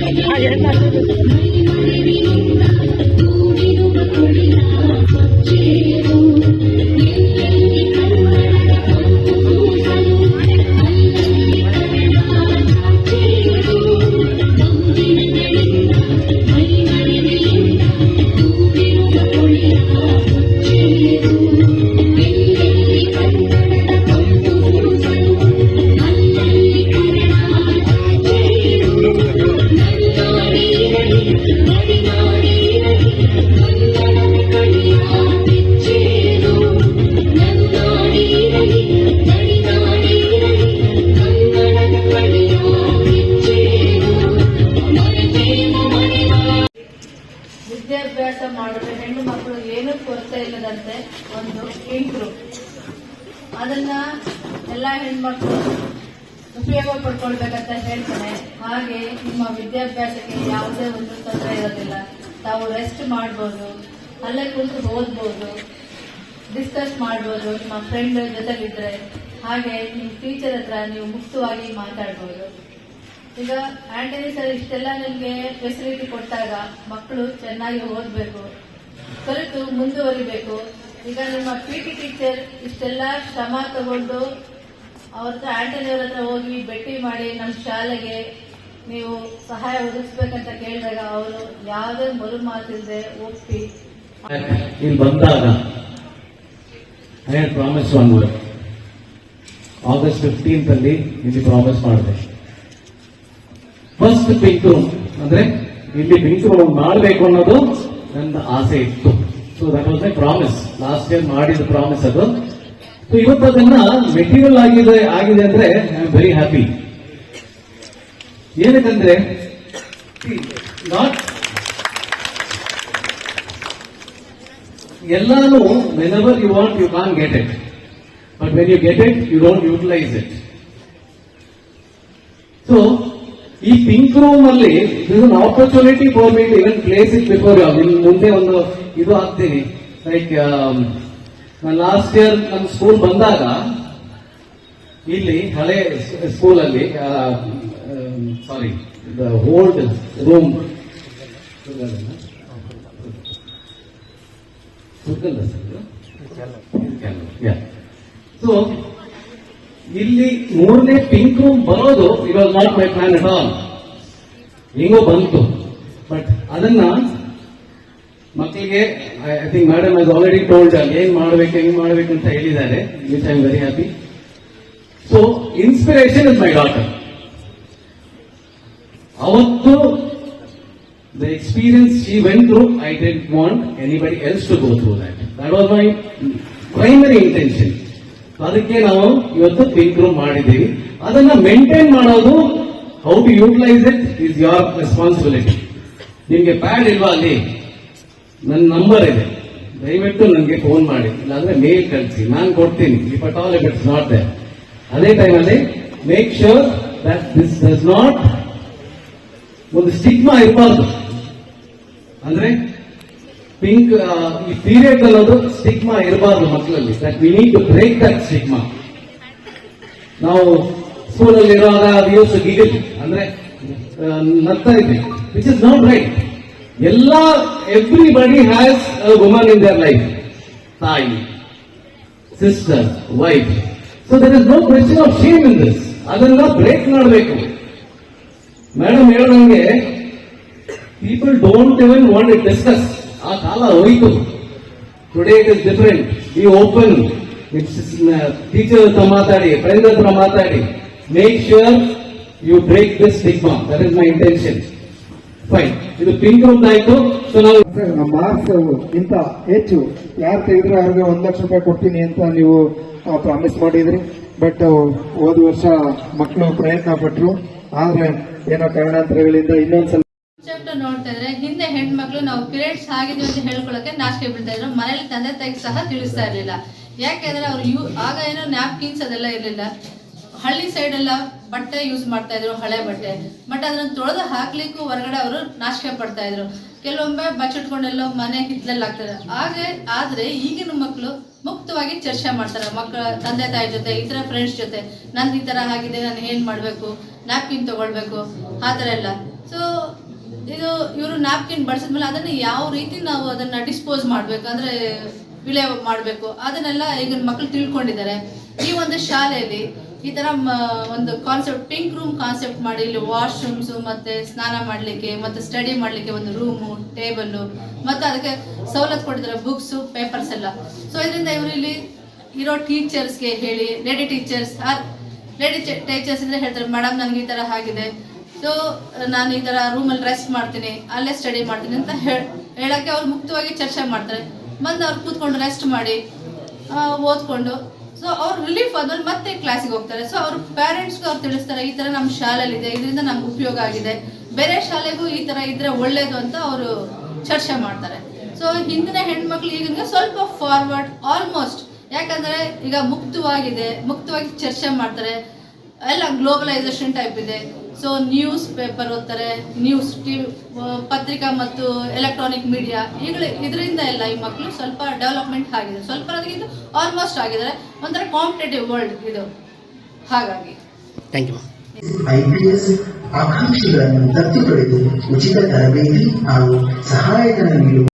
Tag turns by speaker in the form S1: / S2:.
S1: 阿姨那这 ವಿದ್ಯಾಭ್ಯಾಸ ಮಾಡಿದ್ರೆ ಹೆಣ್ಣು ಮಕ್ಕಳು ಏನೂ ಕೊರತೆ ಇಲ್ಲದಂತೆ ಒಂದು ಇಂಟ್ರು ಅದನ್ನ ಎಲ್ಲ ಹೆಣ್ಮಕ್ಳು ಉಪಯೋಗ ಪಡ್ಕೊಳ್ಬೇಕಂತ ಹೇಳ್ತಾರೆ. ಹಾಗೆ ನಿಮ್ಮ ವಿದ್ಯಾಭ್ಯಾಸಕ್ಕೆ ಯಾವುದೇ ಒಂದು ತೊಂದರೆ ಇರೋದಿಲ್ಲ. ತಾವು ರೆಸ್ಟ್ ಮಾಡ್ಬೋದು, ಅಲ್ಲೇ ಕುಳಿತು ಓದ್ಬೋದು ಡಿಸ್ಕಸ್ ಮಾಡ್ಬೋದು, ನಿಮ್ಮ ಫ್ರೆಂಡ್ ಜೊತೆಲಿದ್ರೆ. ಹಾಗೆ ನಿಮ್ಮ ಟೀಚರ್ ಹತ್ರ ನೀವು ಮುಕ್ತವಾಗಿ ಮಾತಾಡ್ಬೋದು. ಈಗ ಆಂಟನಿ ಸರ್ ಇಷ್ಟೆಲ್ಲ ನಿಮಗೆ ಫೆಸಿಲಿಟಿ ಕೊಟ್ಟಾಗ ಮಕ್ಕಳು ಚೆನ್ನಾಗಿ ಓದಬೇಕು. ಕಲಿತು ಮುಂದುವರಿಬೇಕು. ಈಗ ನಿಮ್ಮ ಪಿ ಟಿ ಟೀಚರ್ ಇಷ್ಟೆಲ್ಲ ಶ್ರಮ ತಗೊಂಡು ಅವ್ರ ಹತ್ರ ಆಂಟನಿ ಅವ್ರ ಹತ್ರ ಹೋಗಿ ಭೇಟಿ ಮಾಡಿ ನಮ್ಮ ಶಾಲೆಗೆ ನೀವು ಸಹಾಯ ಒದಗಿಸ್ಬೇಕಂತ ಕೇಳಿದಾಗ ಅವರು ಯಾವುದೇ ಮರು ಮಾತಿಲ್ಲದೆ ಒಪ್ಪಿ.
S2: ಬಂದಾಗ ಪ್ರಾಮಿಸ್ ಆಗಸ್ಟ್ ಫಿಫ್ಟೀನ್ತ್ ಅಲ್ಲಿ ಇಲ್ಲಿ ಪ್ರಾಮಿಸ್ ಮಾಡಿದೆ. ಫಸ್ಟ್ ರೂಮ್ ಅಂದ್ರೆ ಇಲ್ಲಿ ರೂಮ್ ಮಾಡಬೇಕು ಅನ್ನೋದು ನನ್ನ ಆಸೆ ಇತ್ತು. So that was my promise last year ಮಾಡಿದ ಪ್ರಾಮಿಸ್ ಅದು. ಸೊ ಇವತ್ತು ಅದನ್ನ ಮೆಟೀರಿಯಲ್ ಆಗಿದೆ ಆಗಿದೆ ಅಂದ್ರೆ ಐ ಆಮ್ ವೆರಿ ಹ್ಯಾಪಿ ಏನಕ್ಕಂದ್ರೆ ನಾಟ್ ಎಲ್ಲಾನು whenever you want you can get it but when you get it you don't utilize it so ಈ ಪಿಂಕ್ ರೂಮ್ ಅಲ್ಲಿ this an opportunity for me even place it before in ಮುಂದೆ ಒಂದು ಇದು ಹಾಕ್ತೀನಿ. Like ನಾನು last year ನಮ್ಮ school ಬಂದಾಗ ಇಲ್ಲಿ ಹಳೆ ಸ್ಕೂಲ್ ಅಲ್ಲಿ sorry the old room so ಇಲ್ಲಿ ಮೂರನೇ ಪಿಂಕ್ ರೂಮ್ ಬರೋದು ಇವಾಗ not my plan at all ಹೆಂಗೋ ಬಂತು. ಬಟ್ ಅದನ್ನ ಮಕ್ಕಳಿಗೆ I think madam is already told ಏನ್ ಮಾಡ್ಬೇಕು ಹೆಂಗ್ ಮಾಡ್ಬೇಕು ಅಂತ ಹೇಳಿದ್ದಾರೆ. Which I am very happy so inspiration is my daughter ಅವತ್ತು the experience she went through, I didn't want anybody else to go through that that was my primary intention. ಅದಕ್ಕೆ ನಾವು ಇವತ್ತು ಥಿಂಕ್ ರೂಮ್ ಮಾಡಿದ್ದೀವಿ. ಅದನ್ನ maintain ಮಾಡೋದು how to utilize it is your responsibility ನಿಮ್ಗೆ pad ಇಲ್ವಾ ಅಲ್ಲಿ? ನನ್ನ ನಂಬರ್ ಇದೆ. ದಯವಿಟ್ಟು ನನಗೆ ಫೋನ್ ಮಾಡಿ. ಇಲ್ಲಾಂದ್ರೆ ಮೇಲ್ ಕಳಿಸಿ. ನಾನು ಕೊಡ್ತೀನಿ. If at all if it's not they ಅದೇ ಟೈಮಲ್ಲಿ make sure that this does not ಒಂದು ಸ್ಟಿಗ್ಮಾ ಇರಬಾರ್ದು. ಅಂದ್ರೆ ಪಿಂಕ್ ಈ ಪೀರಿಯಡ್ ಅನ್ನೋದು ಸ್ಟಿಗ್ಮಾ ಇರಬಾರ್ದು ಮಕ್ಕಳಲ್ಲಿ that we need to break that stigma ನಾವು ಸ್ಕೂಲಲ್ಲಿ ಇರುವಾಗ ಅದು ಯೂಸ್ ಗಿಗಿಲ್ ಅಂದ್ರೆ ನಗ್ತಾ ಇದ್ವಿ ವಿಚ್ ಇಸ್ ನಾಟ್ ರೈಟ್ ಎಲ್ಲ everybody has woman in their life ತಾಯಿ sister wife so there is no question of shame in this ಅದನ್ನ ಬ್ರೇಕ್ ಮಾಡಬೇಕು. ಮೇಡಮ್ ಹೇಳ್ದಂಗೆ people don't even want it discuss ಆ ಕಾಲ ಹೋಯಿತು. Today it is different be open teacher ಹತ್ರ ಮಾತಾಡಿ friend ಹತ್ರ ಮಾತಾಡಿ. Make sure you break this stigma that is my intention fine ಇದು ಪಿಂಕ್ ರೂಮ್ ಆಯ್ತು. ಸೊ ನಾವು
S3: ಮಾರ್ಕ್ಸ್ ಇಂತ ಹೆಚ್ಚು. ಯಾರು ತೆಗೆದ್ರೆ ಅವ್ರಿಗೆ ಒಂದ್ ಲಕ್ಷ ರೂಪಾಯಿ ಕೊಡ್ತೀನಿ ಅಂತ ನೀವು ಪ್ರಾಮಿಸ್ ಮಾಡಿದ್ರಿ. ಬಟ್ ಹೋದ ವರ್ಷ ಮಕ್ಕಳು ಪ್ರಯತ್ನ ಪಟ್ರು. ಆದ್ರೆ ಏನೋ ಕಾರಣಾಂತರಗಳಿಂದ ಇನ್ನೊಂದ್ಸಲ
S1: ನೋಡ್ತಾ ಇದ್ರೆ ಹಿಂದೆ ಹೆಣ್ಮಕ್ಳು ನಾವು ಪೀರಿಯಡ್ಸ್ ಆಗಿದ್ವಿ ಅಂತ ಹೇಳ್ಕೊಳಕ್ಕೆ ನಾಚಿಕೆ ಬಿಡ್ತಾ ಇದ್ರು. ಮನೇಲಿ ತಂದೆ ತಾಯಿಗೆ ಸಹ ತಿಳಿಸ್ತಾ ಇರ್ಲಿಲ್ಲ. ಯಾಕೆಂದ್ರೆ ಅವ್ರು ಯೂ ಆಗ ಏನೋ ನ್ಯಾಪ್ಕಿನ್ಸ್ ಅದೆಲ್ಲ ಇರಲಿಲ್ಲ. ಹಳ್ಳಿ ಸೈಡ್ ಎಲ್ಲ ಬಟ್ಟೆ ಯೂಸ್ ಮಾಡ್ತಾ ಇದ್ರು, ಹಳೆ ಬಟ್ಟೆ. ಬಟ್ ಅದನ್ನ ತೊಳೆದು ಹಾಕ್ಲಿಕ್ಕೂ ಹೊರಗಡೆ ಅವರು ನಾಚಿಕೆ ಪಡ್ತಾ ಇದ್ರು. ಕೆಲವೊಮ್ಮೆ ಬಚ್ಚಿಟ್ಕೊಂಡೆಲ್ಲ ಮನೆ ಹಿತ್ತಲಲ್ಲಿ ಹಾಕ್ತಾರೆ. ಹಾಗೆ ಆದ್ರೆ ಈಗಿನ ಮಕ್ಕಳು ಮುಕ್ತವಾಗಿ ಚರ್ಚೆ ಮಾಡ್ತಾರೆ. ಮಕ್ಕಳ ತಂದೆ ತಾಯಿ ಜೊತೆ, ಇತರ ಫ್ರೆಂಡ್ಸ್ ಜೊತೆ. ನಂದು ಈ ಥರ ಆಗಿದೆ, ನಾನು ಏನು ಮಾಡಬೇಕು? ನ್ಯಾಪ್ಕಿನ್ ತಗೊಳ್ಬೇಕು. ಆ ಥರ ಎಲ್ಲ. ಸೊ ಇದು ಇವರು ನ್ಯಾಪ್ಕಿನ್ ಬಳಸಿದ್ಮೇಲೆ ಅದನ್ನ ಯಾವ ರೀತಿ ನಾವು ಅದನ್ನ ಡಿಸ್ಪೋಸ್ ಮಾಡಬೇಕು, ಅಂದ್ರೆ ವಿಲೇ ಮಾಡಬೇಕು, ಅದನ್ನೆಲ್ಲ ಈಗ ಮಕ್ಕಳು ತಿಳ್ಕೊಂಡಿದ್ದಾರೆ. ಈ ಒಂದು ಶಾಲೆಯಲ್ಲಿ ಈ ಮ- ಒಂದು ಕಾನ್ಸೆಪ್ಟ್ ಪಿಂಕ್ ರೂಮ್ ಕಾನ್ಸೆಪ್ಟ್ ಮಾಡಿ, ಇಲ್ಲಿ ವಾಶ್ರೂಮ್ಸ್ ಮತ್ತೆ ಸ್ನಾನ ಮಾಡ್ಲಿಕ್ಕೆ, ಮತ್ತೆ ಸ್ಟಡಿ ಮಾಡ್ಲಿಕ್ಕೆ ಒಂದು ರೂಮು ಟೇಬಲ್ ಮತ್ತೆ ಅದಕ್ಕೆ ಸವಲತ್ತು ಕೊಟ್ಟಿದ್ದಾರೆ ಬುಕ್ಸು ಪೇಪರ್ಸ್ ಎಲ್ಲ. ಸೊ ಇದರಿಂದ ಇವರು ಇಲ್ಲಿ ಇರೋ ಟೀಚರ್ಸ್ಗೆ ಹೇಳಿ ಲೇಡಿ ಟೀಚರ್ಸ್ ಲೇಡಿ ಟೀಚರ್ಸ್ ಅಂದ್ರೆ ಹೇಳ್ತಾರೆ ಮೇಡಮ್ ನನಗೆ ಈ ತರ ಆಗಿದೆ. ಸೊ ನಾನು ಈ ಥರ ರೂಮಲ್ಲಿ ರೆಸ್ಟ್ ಮಾಡ್ತೀನಿ, ಅಲ್ಲೇ ಸ್ಟಡಿ ಮಾಡ್ತೀನಿ ಅಂತ ಹೇಳ್ ಹೇಳಕ್ಕೆ ಅವ್ರು ಮುಕ್ತವಾಗಿ ಚರ್ಚೆ ಮಾಡ್ತಾರೆ. ಬಂದು ಅವ್ರು ಕೂತ್ಕೊಂಡು ರೆಸ್ಟ್ ಮಾಡಿ ಓದ್ಕೊಂಡು. ಸೊ ಅವ್ರು ರಿಲೀಫ್ ಆದ್ಮೇಲೆ ಮತ್ತೆ ಕ್ಲಾಸಿಗೆ ಹೋಗ್ತಾರೆ. ಸೊ ಅವ್ರ ಪೇರೆಂಟ್ಸ್ಗೂ ಅವ್ರು ತಿಳಿಸ್ತಾರೆ, ಈ ಥರ ನಮ್ಮ ಶಾಲೆಯಲ್ಲಿ ಇದೆ ಇದರಿಂದ ನಮ್ಗೆ ಉಪಯೋಗ ಆಗಿದೆ. ಬೇರೆ ಶಾಲೆಗೂ ಈ ಥರ ಇದ್ರೆ ಒಳ್ಳೇದು ಅಂತ ಅವರು ಚರ್ಚೆ ಮಾಡ್ತಾರೆ. ಸೊ ಹಿಂದಿನ ಹೆಣ್ಮಕ್ಳು ಈಗ ಸ್ವಲ್ಪ ಫಾರ್ವರ್ಡ್ ಆಲ್ಮೋಸ್ಟ್ ಯಾಕಂದ್ರೆ ಈಗ ಮುಕ್ತವಾಗಿದೆ, ಮುಕ್ತವಾಗಿ ಚರ್ಚೆ ಮಾಡ್ತಾರೆ. ಎಲ್ಲ ಗ್ಲೋಬಲೈಸೇಷನ್ ಟೈಪ್ ಇದೆ. ಸೊ ನ್ಯೂಸ್ ಪೇಪರ್ ಓದ್ತಾರೆ ನ್ಯೂಸ್ ಟಿ ಪತ್ರಿಕಾ ಮತ್ತು ಎಲೆಕ್ಟ್ರಾನಿಕ್ ಮೀಡಿಯಾ ಈಗಲೇ ಇದರಿಂದ ಎಲ್ಲ ಈ ಮಕ್ಕಳು ಸ್ವಲ್ಪ ಡೆವಲಪ್ಮೆಂಟ್ ಆಗಿದೆ. ಸ್ವಲ್ಪ ಅದಕ್ಕಿಂತ ಆಲ್ಮೋಸ್ಟ್ ಆಗಿದ್ದಾರೆ. ಒಂಥರ ಕಾಂಪಿಟೇಟಿವ್ ವರ್ಲ್ಡ್ ಇದು. ಹಾಗಾಗಿ.
S4: ಥ್ಯಾಂಕ್ ಯು
S5: ಐಪಿಎಸ್ ಆಕಾಂಕ್ಷಿಗಳನ್ನು ದತ್ತು ಪಡೆದು ಉಚಿತ ತರಬೇತಿ ಹಾಗೂ ಸಹಾಯಧನ ನೀಡುವ